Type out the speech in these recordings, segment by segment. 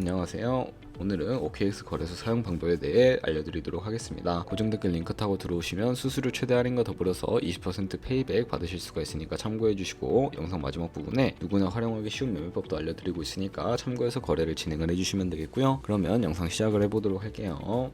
안녕하세요. 오늘은 OKX 거래소 사용 방법에 대해 알려드리도록 하겠습니다. 고정 댓글 링크 타고 들어오시면 수수료 최대 할인과 더불어서 20% 페이백 받으실 수가 있으니까 참고해 주시고 영상 마지막 부분에 누구나 활용하기 쉬운 매매법도 알려드리고 있으니까 참고해서 거래를 진행을 해주시면 되겠고요. 그러면 영상 시작을 해보도록 할게요.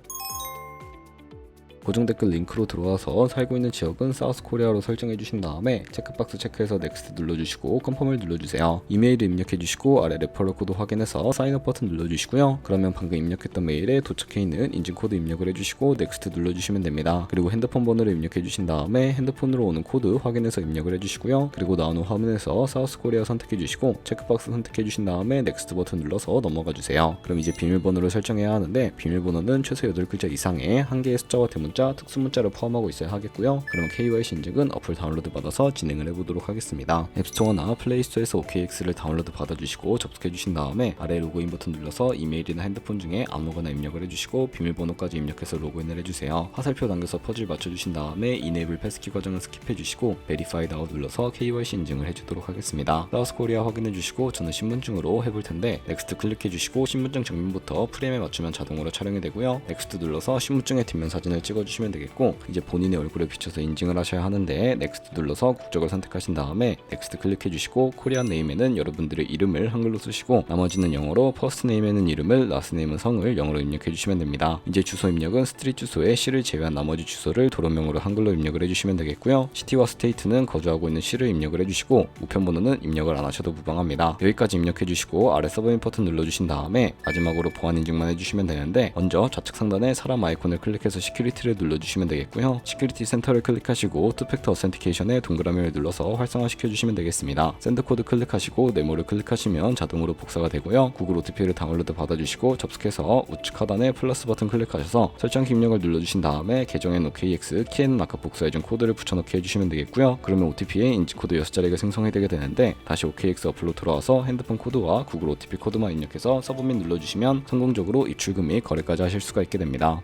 고정 댓글 링크로 들어와서 살고 있는 지역은 사우스 코리아로 설정해 주신 다음에 체크박스 체크해서 넥스트 눌러주시고 컨펌을 눌러주세요. 이메일을 입력해 주시고 아래 레퍼럴 코드 확인해서 사인업 버튼 눌러주시고요. 그러면 방금 입력했던 메일에 도착해 있는 인증 코드 입력을 해주시고 넥스트 눌러주시면 됩니다. 그리고 핸드폰 번호를 입력해 주신 다음에 핸드폰으로 오는 코드 확인해서 입력을 해주시고요. 그리고 나오는 화면에서 사우스 코리아 선택해 주시고 체크박스 선택해 주신 다음에 넥스트 버튼 눌러서 넘어가 주세요. 그럼 이제 비밀번호를 설정해야 하는데 비밀번호는 최소 8글자 이상의 한 개의 숫자와 대문 자, 특수 문자를 포함하고 있어야 하겠고요. 그럼 KYC 인증은 어플 다운로드 받아서 진행을 해보도록 하겠습니다. 앱스토어나 플레이스토어에서 OKX를 다운로드 받아주시고 접속해 주신 다음에 아래 로그인 버튼 눌러서 이메일이나 핸드폰 중에 아무거나 입력을 해주시고 비밀번호까지 입력해서 로그인을 해주세요. 화살표 당겨서 퍼즐 맞춰주신 다음에 이네이블 패스키 과정을 스킵해 주시고 베리파이드 아웃 눌러서 KYC 인증을 해주도록 하겠습니다. 사우스 코리아 확인해 주시고 저는 신분증으로 해볼 텐데 넥스트 클릭해 주시고 신분증 정면부터 프레임에 맞추면 자동으로 촬영이 되고요. 넥스트 눌러서 신분증의 뒷면 사진을 찍어주 시면 되겠고 이제 본인의 얼굴에 비춰서 인증을 하셔야 하는데 넥스트 눌러서 국적을 선택하신 다음에 넥스트 클릭해 주시고 코리안 네임에는 여러분들의 이름을 한글로 쓰시고 나머지는 영어로 퍼스트 네임에는 이름을 라스트 네임은 성을 영어로 입력해 주시면 됩니다. 이제 주소 입력은 스트릿 주소에 시를 제외한 나머지 주소를 도로명으로 한글로 입력을 해주시면 되겠고요. 시티와 스테이트는 거주하고 있는 시를 입력을 해주시고 우편번호는 입력을 안 하셔도 무방합니다. 여기까지 입력해 주시고 아래 서브밋 버튼 눌러주신 다음에 마지막으로 보안 인증만 해주시면 되는데 먼저 좌측 상단에 사람 아이콘을 클릭해서 시큐리티를 눌러주시면 되겠고요. 시큐리티 센터를 클릭하시고 투팩터 어센티케이션에 동그라미를 눌러서 활성화시켜 주시면 되겠습니다. 샌드 코드 클릭하시고 네모를 클릭하시면 자동으로 복사가 되고요. 구글 OTP를 다운로드 받아주시고 접속해서 우측 하단에 플러스 버튼 클릭하셔서 설정키 입력을 눌러주신 다음에 계정엔 OKX 키에는 아까 복사해준 코드를 붙여넣기 해주시면 되겠고요. 그러면 OTP에 인증코드 6자리가 생성이 되게 되는데 다시 OKX 어플로 들어와서 핸드폰 코드와 구글 OTP 코드만 입력해서 서브밋 눌러주시면 성공적으로 입출금 및 거래까지 하실 수가 있게 됩니다.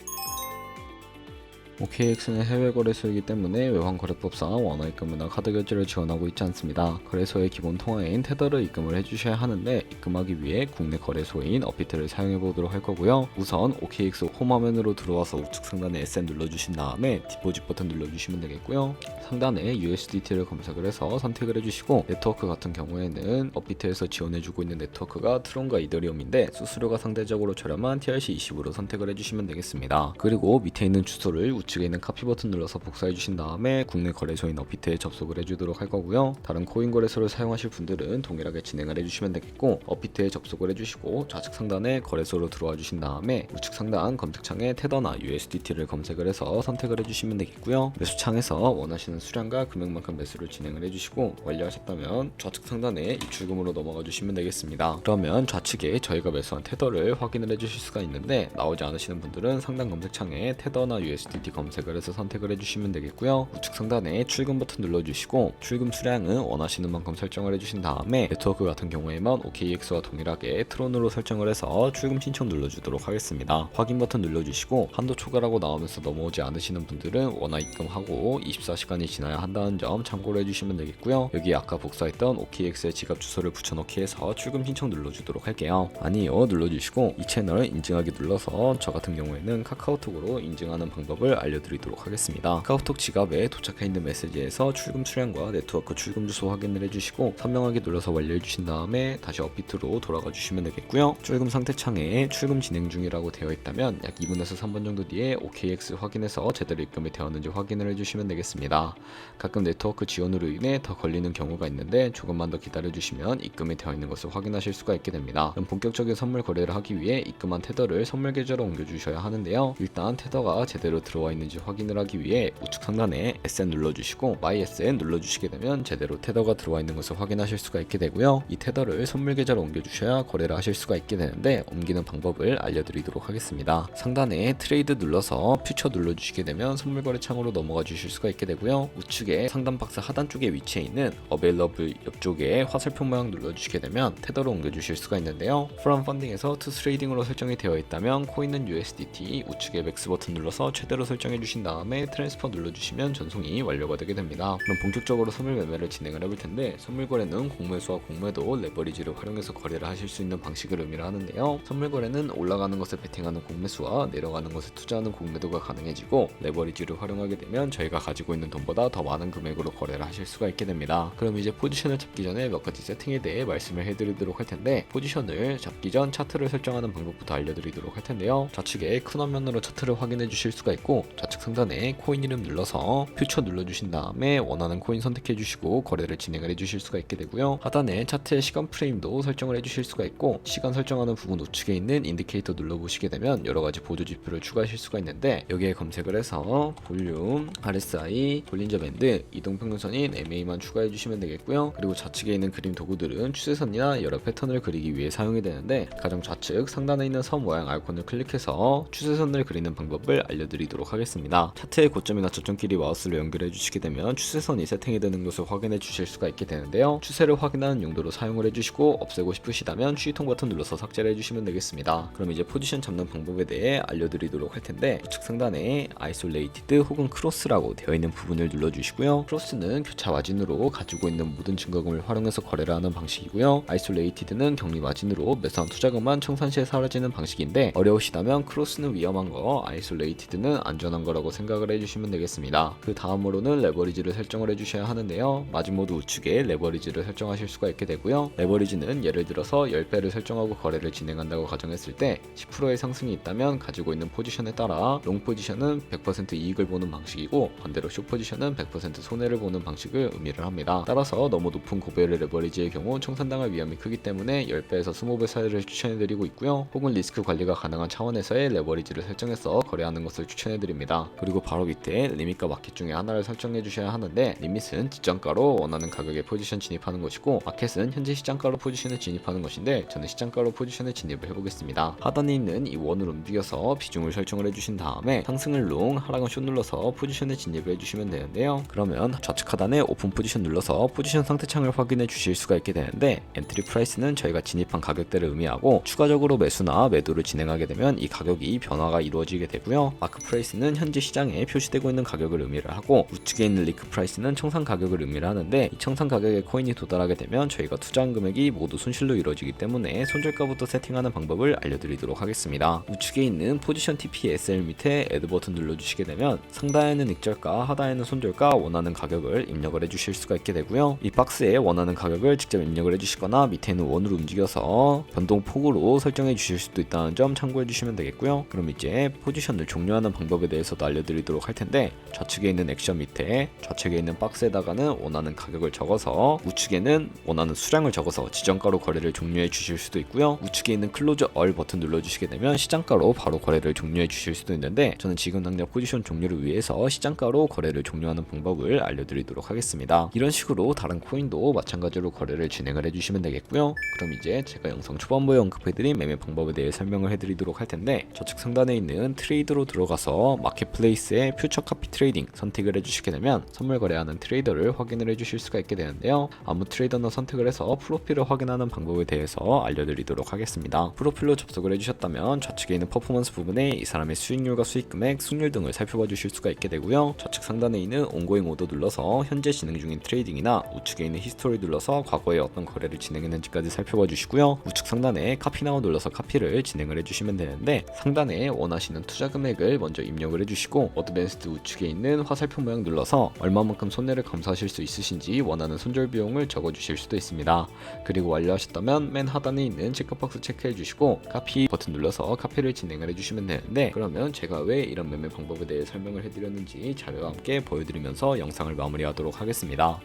OKX는 해외 거래소이기 때문에 외환거래법상 원화 입금이나 카드 결제를 지원하고 있지 않습니다. 거래소의 기본 통화인 테더를 입금을 해주셔야 하는데 입금하기 위해 국내 거래소인 어피트를 사용해 보도록 할 거고요. 우선 OKX 홈 화면으로 들어와서 우측 상단에 SN 눌러주신 다음에 디포짓 버튼 눌러주시면 되겠고요. 상단에 USDT를 검색을 해서 선택을 해주시고 네트워크 같은 경우에는 어피트에서 지원해주고 있는 네트워크가 트론과 이더리움인데 수수료가 상대적으로 저렴한 TRC20으로 선택을 해주시면 되겠습니다. 그리고 밑에 있는 주소를 우측에 있는 카피 버튼 눌러서 복사해 주신 다음에 국내 거래소인 어피트에 접속을 해주도록 할 거고요. 다른 코인 거래소를 사용하실 분들은 동일하게 진행을 해주시면 되겠고 어피트에 접속을 해주시고 좌측 상단에 거래소로 들어와 주신 다음에 우측 상단 검색창에 테더나 USDT를 검색을 해서 선택을 해주시면 되겠고요. 매수창에서 원하시는 수량과 금액만큼 매수를 진행을 해주시고 완료하셨다면 좌측 상단에 입출금으로 넘어가 주시면 되겠습니다. 그러면 좌측에 저희가 매수한 테더를 확인을 해주실 수가 있는데 나오지 않으시는 분들은 상단 검색창에 테더나 USDT 검색을 해서 선택을 해주시면 되겠고요. 우측 상단에 출금 버튼 눌러주시고 출금 수량은 원하시는 만큼 설정을 해주신 다음에 네트워크 같은 경우에만 OKX와 동일하게 트론으로 설정을 해서 출금 신청 눌러주도록 하겠습니다. 확인 버튼 눌러주시고 한도 초과라고 나오면서 넘어오지 않으시는 분들은 원화 입금하고 24시간이 지나야 한다는 점 참고를 해주시면 되겠고요. 여기 아까 복사했던 OKX의 지갑 주소를 붙여넣기 해서 출금 신청 눌러주도록 할게요. 아니요 눌러주시고 이 채널 인증하기 눌러서 저 같은 경우에는 카카오톡으로 인증하는 방법을 알려드리도록 하겠습니다. 카카오톡 지갑에 도착해 있는 메시지에서 출금 수량과 네트워크 출금 주소 확인을 해주시고 선명하게 눌러서 완료해 주신 다음에 다시 업비트로 돌아가 주시면 되겠고요. 출금 상태 창에 출금 진행 중이라고 되어 있다면 약 2분에서 3분 정도 뒤에 OKX 확인해서 제대로 입금이 되었는지 확인을 해주시면 되겠습니다. 가끔 네트워크 지원으로 인해 더 걸리는 경우가 있는데 조금만 더 기다려 주시면 입금이 되어 있는 것을 확인하실 수가 있게 됩니다. 그럼 본격적인 선물 거래를 하기 위해 입금한 테더를 선물 계좌로 옮겨 주셔야 하는데요. 일단 테더가 제대로 들어와 있는지 확인을 하기 위해 우측 상단에 SN 눌러주시고 MySN 눌러주시게 되면 제대로 테더가 들어와 있는 것을 확인하실 수가 있게 되고요. 이 테더를 선물 계좌로 옮겨 주셔야 거래를 하실 수가 있게 되는데 옮기는 방법을 알려드리도록 하겠습니다. 상단에 트레이드 눌러서 퓨처 눌러주시게 되면 선물 거래 창으로 넘어가 주실 수가 있게 되고요. 우측에 상단 박스 하단 쪽에 위치해 있는 어베일러블 옆쪽에 화살표 모양 눌러주시게 되면 테더로 옮겨 주실 수가 있는데요. 프롬 펀딩에서 투 트레이딩으로 설정이 되어 있다면 코인은 USDT 우측에 맥스 버튼 눌러서 최대로 설정 설정해 주신 다음에 트랜스퍼 눌러주시면 전송이 완료가 되게 됩니다. 그럼 본격적으로 선물 매매를 진행을 해볼 텐데 선물 거래는 공매수와 공매도 레버리지를 활용해서 거래를 하실 수 있는 방식을 의미를 하는데요. 선물 거래는 올라가는 것을 베팅하는 공매수와 내려가는 것을 투자하는 공매도가 가능해지고 레버리지를 활용하게 되면 저희가 가지고 있는 돈보다 더 많은 금액으로 거래를 하실 수가 있게 됩니다. 그럼 이제 포지션을 잡기 전에 몇 가지 세팅에 대해 말씀을 해드리도록 할 텐데 포지션을 잡기 전 차트를 설정하는 방법부터 알려드리도록 할 텐데요. 좌측에 큰 화면으로 차트를 확인해 주실 수가 있고 좌측 상단에 코인 이름 눌러서 퓨처 눌러주신 다음에 원하는 코인 선택해 주시고 거래를 진행을 해 주실 수가 있게 되고요. 하단에 차트의 시간 프레임도 설정을 해 주실 수가 있고 시간 설정하는 부분 우측에 있는 인디케이터 눌러보시게 되면 여러 가지 보조 지표를 추가하실 수가 있는데 여기에 검색을 해서 볼륨, RSI, 볼린저 밴드, 이동 평균선인 MA만 추가해 주시면 되겠고요. 그리고 좌측에 있는 그림 도구들은 추세선이나 여러 패턴을 그리기 위해 사용이 되는데 가장 좌측 상단에 있는 선 모양 아이콘을 클릭해서 추세선을 그리는 방법을 알려드리도록 하겠습니다. 차트의 고점이나 저점끼리 마우스를 연결해 주시게 되면 추세선이 세팅이 되는 것을 확인해 주실 수가 있게 되는데요. 추세를 확인하는 용도로 사용을 해주시고 없애고 싶으시다면 취통 버튼 눌러서 삭제를 해주시면 되겠습니다. 그럼 이제 포지션 잡는 방법에 대해 알려드리도록 할 텐데 우측 상단에 아이솔레이티드 혹은 크로스라고 되어 있는 부분을 눌러주시고요. 크로스는 교차 마진으로 가지고 있는 모든 증거금을 활용해서 거래를 하는 방식이고요. 아이솔레이티드는 격리 마진으로 매수한 투자금만 청산시에 사라지는 방식인데 어려우시다면 크로스는 위험한 거, 아이솔레이티드는 안전한 거라고 생각을 해주시면 되겠습니다. 그 다음으로는 레버리지를 설정을 해주셔야 하는데요. 마진 모드 우측에 레버리지를 설정하실 수가 있게 되고요. 레버리지는 예를 들어서 10배를 설정하고 거래를 진행한다고 가정했을 때 10%의 상승이 있다면 가지고 있는 포지션에 따라 롱 포지션은 100% 이익을 보는 방식이고 반대로 숏 포지션은 100% 손해를 보는 방식을 의미를 합니다. 따라서 너무 높은 고배율의 레버리지의 경우 청산당할 위험이 크기 때문에 10배에서 20배 사이를 추천해드리고 있고요. 혹은 리스크 관리가 가능한 차원에서의 레버리지를 설정해서 거래하는 것을 추천해드 립니다. 그리고 바로 밑에 리밋과 마켓 중에 하나를 설정해 주셔야 하는데 리밋은 지정가로 원하는 가격에 포지션 진입하는 것이고 마켓은 현재 시장가로 포지션을 진입하는 것인데 저는 시장가로 포지션을 진입을 해보겠습니다. 하단에 있는 이 원을 움직여서 비중을 설정을 해주신 다음에 상승을 롱, 하락은 숏 눌러서 포지션에 진입을 해주시면 되는데요. 그러면 좌측 하단에 오픈 포지션 눌러서 포지션 상태 창을 확인해 주실 수가 있게 되는데 엔트리 프라이스는 저희가 진입한 가격대를 의미하고 추가적으로 매수나 매도를 진행하게 되면 이 가격이 변화가 이루어지게 되고요. 마크 프라이스는 현재 시장에 표시되고 있는 가격을 의미를 하고 우측에 있는 리크 프라이스는 청산 가격을 의미를 하는데 이 청산 가격에 코인이 도달하게 되면 저희가 투자한 금액이 모두 손실로 이루어지기 때문에 손절가부터 세팅하는 방법을 알려드리도록 하겠습니다. 우측에 있는 포지션 TPSL 밑에 애드 버튼 눌러주시게 되면 상단에는 익절가, 하단에는 손절가 원하는 가격을 입력을 해주실 수가 있게 되고요. 이 박스에 원하는 가격을 직접 입력을 해주시거나 밑에 있는 원으로 움직여서 변동폭으로 설정해 주실 수도 있다는 점 참고해 주시면 되겠고요. 그럼 이제 포지션을 종료하는 방법에 대해서도 알려드리도록 할 텐데 좌측에 있는 액션 밑에 좌측에 있는 박스에다가는 원하는 가격을 적어서 우측에는 원하는 수량을 적어서 지정가로 거래를 종료해 주실 수도 있고요. 우측에 있는 클로즈 얼 버튼 눌러주시게 되면 시장가로 바로 거래를 종료해 주실 수도 있는데 저는 지금 당장 포지션 종료를 위해서 시장가로 거래를 종료하는 방법을 알려드리도록 하겠습니다. 이런 식으로 다른 코인도 마찬가지로 거래를 진행을 해주시면 되겠고요. 그럼 이제 제가 영상 초반부에 언급해드린 매매 방법에 대해 설명을 해드리도록 할 텐데 좌측 상단에 있는 트레이드로 들어가서 마켓플레이스의 퓨처 카피 트레이딩 선택을 해주시게 되면 선물 거래하는 트레이더를 확인을 해주실 수가 있게 되는데요. 아무 트레이더나 선택을 해서 프로필을 확인하는 방법에 대해서 알려드리도록 하겠습니다. 프로필로 접속을 해주셨다면 좌측에 있는 퍼포먼스 부분에 이 사람의 수익률과 수익 금액, 승률 등을 살펴봐 주실 수가 있게 되고요. 좌측 상단에 있는 온고잉 오더 눌러서 현재 진행 중인 트레이딩이나 우측에 있는 히스토리 눌러서 과거에 어떤 거래를 진행했는지까지 살펴봐 주시고요. 우측 상단에 카피나우 눌러서 카피를 진행을 해주시면 되는데 상단에 원하시는 투자 금액을 먼저 입력을 해주시고 어드밴스드 우측에 있는 화살표 모양 눌러서 얼마만큼 손해를 감수하실 수 있으신지 원하는 손절 비용을 적어주실 수도 있습니다. 그리고 완료하셨다면 맨 하단에 있는 체크박스 체크해 주시고 카피 버튼 눌러서 카피를 진행을 해주시면 되는데 그러면 제가 왜 이런 매매 방법에 대해 설명을 해드렸는지 자료와 함께 보여드리면서 영상을 마무리하도록 하겠습니다.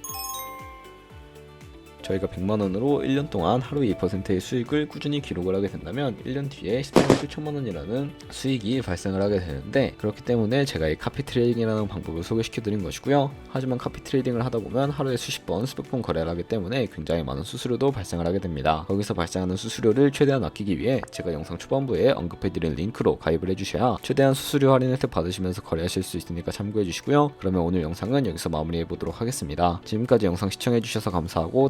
저희가 100만 원으로 1년 동안 하루 2%의 수익을 꾸준히 기록을 하게 된다면 1년 뒤에 10만 7천만 원이라는 수익이 발생을 하게 되는데 그렇기 때문에 제가 이 카피 트레이딩이라는 방법을 소개시켜 드린 것이고요. 하지만 카피 트레이딩을 하다 보면 하루에 수십 번, 수백 번 거래를 하기 때문에 굉장히 많은 수수료도 발생을 하게 됩니다. 거기서 발생하는 수수료를 최대한 아끼기 위해 제가 영상 초반부에 언급해 드린 링크로 가입을 해 주셔야 최대한 수수료 할인 혜택 받으시면서 거래하실 수 있으니까 참고해 주시고요. 그러면 오늘 영상은 여기서 마무리해 보도록 하겠습니다. 지금까지 영상 시청해 주셔서 감사하고